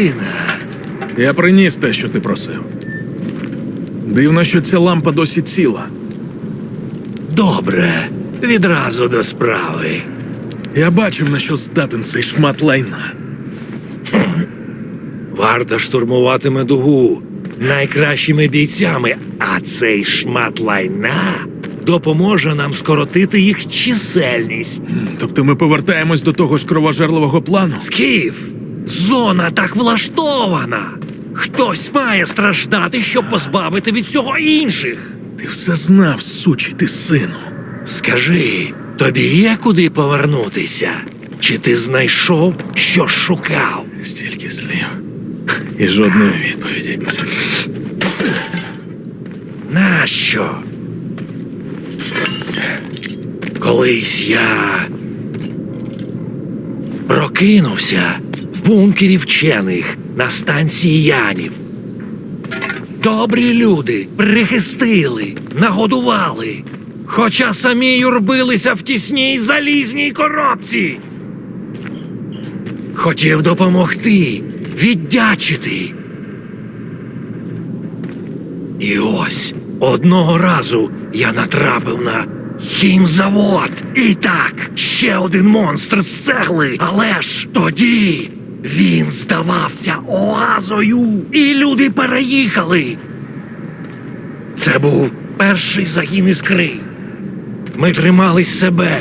Сина. Я приніс те, що ти просив. Дивно, що ця лампа досі ціла. Добре. Відразу до справи. Я бачив, на що здатен цей шмат лайна. Варта штурмуватиме дугу найкращими бійцями, а цей шмат лайна допоможе нам скоротити їх чисельність. Тобто ми повертаємось до того ж кровожерливого плану. Скіф, зона так влаштована. Хтось має страждати, щоб позбавити від цього інших. Ти все знав, сучий ти сину. Скажи, тобі є куди повернутися? Чи ти знайшов, що шукав? Стільки слів. І жодної відповіді. Нащо? Колись я прокинувся в бункері вчених на станції Янів. Добрі люди прихистили, нагодували, хоча самі юрбилися в тісній залізній коробці. Хотів допомогти, віддячити. І ось одного разу я натрапив на хімзавод. І так, ще один монстр з цегли. Але ж тоді він здавався оазою, і люди переїхали. Це був перший загін іскри. Ми тримали себе,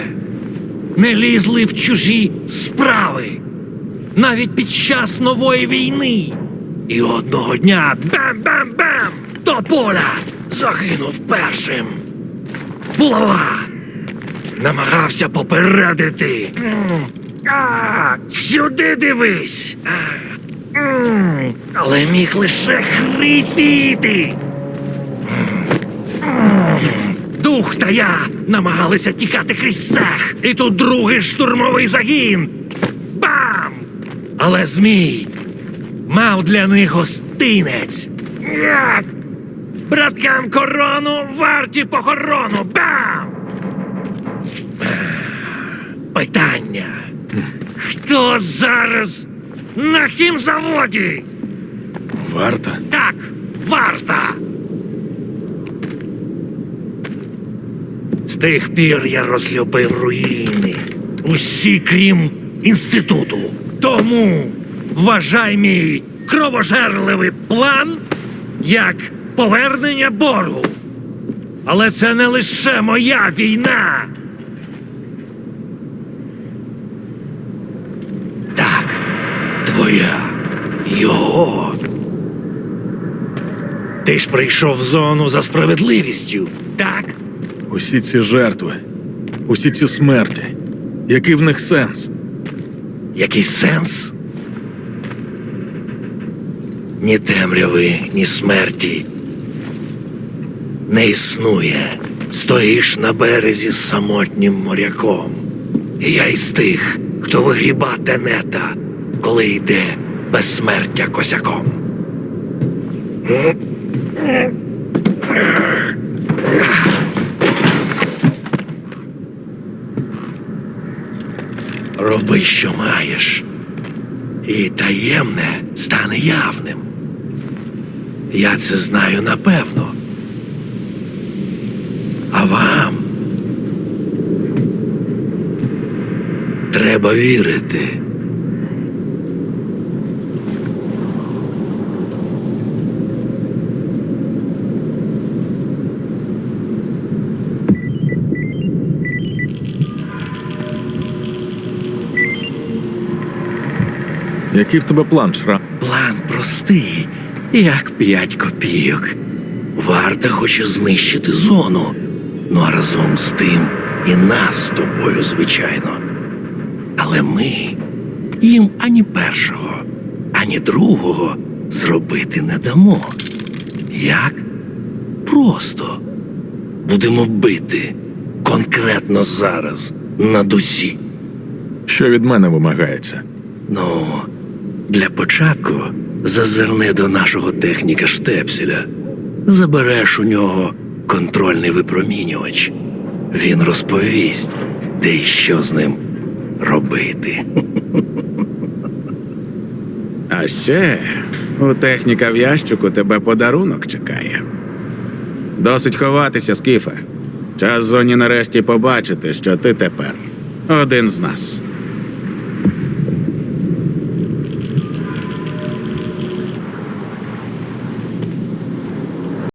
не лізли в чужі справи, навіть під час нової війни. І одного дня бам-бам-бам! До поля загинув першим. Булава намагався попередити. А, Сюди дивись. А, Але міг лише хрипіти. Дух та я намагалися тікати крізь цех. І тут другий штурмовий загін. Бам! Але Змій мав для них гостинець. Браткам корону варті похорону. Бам! Хто зараз на хімзаводі? Варта. Так, варта. З тих пір я розлюбив руїни. Усі, крім інституту. Тому вважай мій кровожерливий план як повернення боргу. Але це не лише моя війна. Так, твоя його. Ти ж прийшов в зону за справедливістю, так? Усі ці жертви, усі ці смерті. Який в них сенс? Який сенс? Ні темряви, ні смерті. Не існує. Стоїш на березі з самотнім моряком. І я із тих, хто вигріба тенета, коли йде безсмертя косяком. Роби, що маєш, і таємне стане явним. Я це знаю напевно. А вам треба вірити. Який в тебе план, Шрам? План простий, як п'ять копійок. Варта хоче знищити зону. Ну а разом з тим і нас з тобою, звичайно. Але ми їм ані першого, ані другого зробити не дамо. Як? Просто будемо бити конкретно зараз на дусі. Що від мене вимагається? Ну, для початку зазирни до нашого техніка штепселя. Забереш у нього контрольний випромінювач. Він розповість, де і що з ним робити. А ще у техніка в ящику тебе подарунок чекає. Досить ховатися, Скіфе. Час зоні нарешті побачити, що ти тепер один з нас.